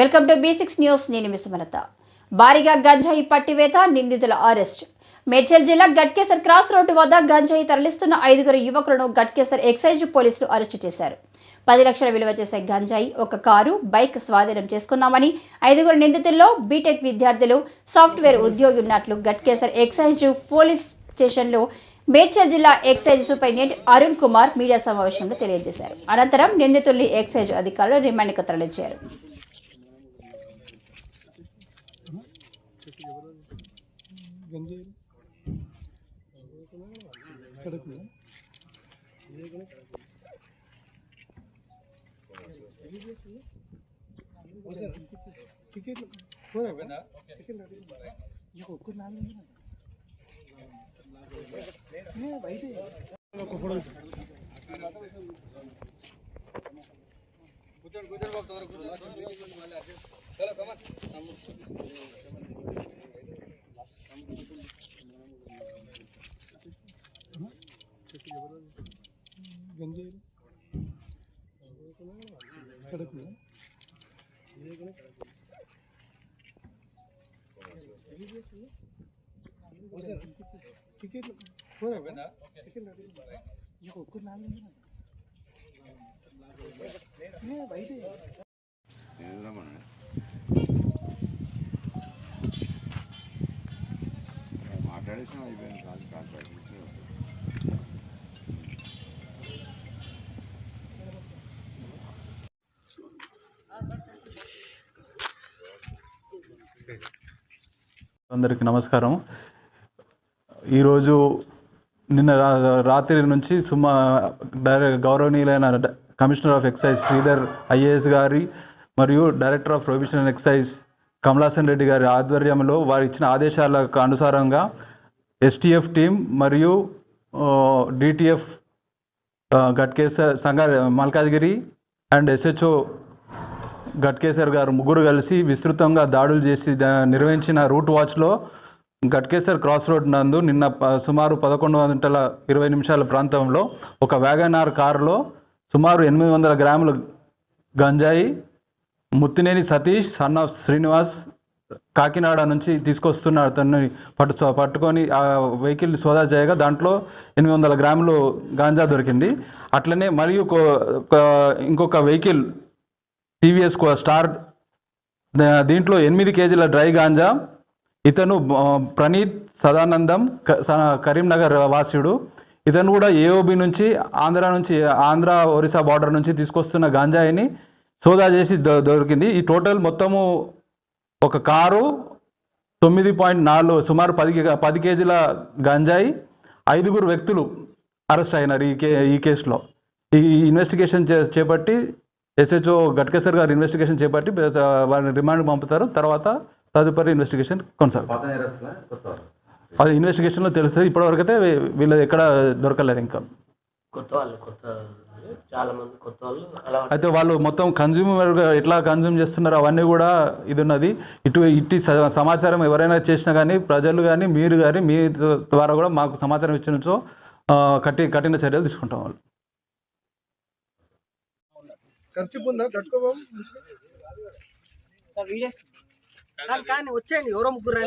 Welcome to B six news. నేను విసుమలత భారీగా గంజాయి పట్టివేత నిందితుల అరెస్ట్. మేడ్చల్ జిల్లా గట్కేసర్ క్రాస్ రోడ్డు వద్ద గంజాయి తరలిస్తున్న ఐదుగురు యువకులను గట్కేసర్ ఎక్సైజ్ పోలీసులు అరెస్టు చేశారు. పది లక్షల విలువ చేసే గంజాయి ఒక కారు బైక్ స్వాధీనం చేసుకున్నామని ఐదుగురు నిందితుల్లో బీటెక్ విద్యార్థులు సాఫ్ట్వేర్ ఉద్యోగి ఉన్నట్లు గట్కేసర్ ఎక్సైజ్ పోలీస్ స్టేషన్లో మేడ్చల్ జిల్లా excise superintendent Arun Kumar media సమావేశంలో తెలియజేశారు. అనంతరం నిందితుల్ని ఎక్సైజ్ అధికారులు రిమాండ్కు తరలించారు. గంజాయి? కడుపు టికెట్ టికెట్ నీకు ఒక్క నాలుగు బయట. ఒక టికెట్ టికెట్ నీకు ఒక్క నాలుగు బయట మాట్లాడేసిన అయిపోయింది కాదు కాదు అందరికీ నమస్కారం. ఈరోజు నిన్న రాత్రి నుంచి సుమా డైరె గౌరవనీయులైన commissioner of excise Sridhar IAS గారి మరియు director of prohibition and excise Kamalasan Reddy గారి ఆధ్వర్యంలో వారు ఇచ్చిన ఆదేశాలకు అనుసారంగా ఎస్టీఎఫ్ టీం మరియు డిటిఎఫ్ గట్కేస సంగ మల్కాజ్గిరి అండ్ ఎస్హెచ్ఓ గట్కేసర్ గారు ముగ్గురు కలిసి విస్తృతంగా దాడులు చేసి నిర్వహించిన రూట్ వాచ్లో గట్కేసర్ క్రాస్ రోడ్ నందు నిన్న ప- సుమారు పదకొండు గంటల ఇరవై నిమిషాల ప్రాంతంలో ఒక వ్యాగనార్ కారులో సుమారు ఎనిమిది వందల గ్రాముల గంజాయి ముత్తినేని సతీష్ సన్ ఆఫ్ శ్రీనివాస్ కాకినాడ నుంచి తీసుకొస్తున్న అతన్ని పట్టు పట్టుకొని ఆ వెహికల్ సోదా చేయగా దాంట్లో ఎనిమిది వందల గ్రాములు గాంజా దొరికింది. అట్లనే మరియు ఒక- ఇంకొక వెహికల్ టీవీఎస్ స్టార్ దీంట్లో ఎనిమిది కేజీల డ్రై గాంజా ఇతను ప్రణీత్ సదానందం క- స- కరీంనగర్ వాసుడు ఇతను కూడా ఏఓబి నుంచి ఆంధ్ర నుంచి ఆంధ్ర ఒరిస్సా బార్డర్ నుంచి తీసుకొస్తున్న గాంజాయిని సోదా చేసి దొ- దొరికింది. ఈ టోటల్ మొత్తము ఒక కారు తొమ్మిది పాయింట్ నాలుగు సుమారు పది పది కేజీల గంజాయి ఐదుగురు వ్యక్తులు అరెస్ట్ అయినారు ఈ కే ఈ కేసులో. ఈ ఇన్వెస్టిగేషన్ చే చేపట్టి ఎస్హెచ్ఓ గట్కేసర్ గారు ఇన్వెస్టిగేషన్ చేపట్టి వారిని రిమాండ్ పంపుతారు. తర్వాత తదుపరి ఇన్వెస్టిగేషన్ కొనసాగుతుంది. వాళ్ళు? అది ఇన్వెస్టిగేషన్లో తెలుస్తుంది. ఇప్పటివరకు అయితే వీళ్ళది ఎక్కడ దొరకలేదు ఇంకా. కొత్త వాళ్ళు కొత్త చాలా మంది కొత్త వాళ్ళు అయితే వాళ్ళు మొత్తం కన్జ్యూమర్ ఎట్లా కన్జ్యూమ్ చేస్తున్నారు అవన్నీ కూడా ఇది ఉన్నది. ఇటు ఇట్టి స- సమాచారం ఎవరైనా చేసినా కానీ ప్రజలు కానీ మీరు కానీ మీ ద్వారా కూడా మాకు సమాచారం ఇచ్చినచో కఠి కఠిన చర్యలు తీసుకుంటాం వాళ్ళు. ఖర్చు ఉందా కట్టుకోవా కానీ కానీ వచ్చేయండి. ఎవరో ముగ్గురు.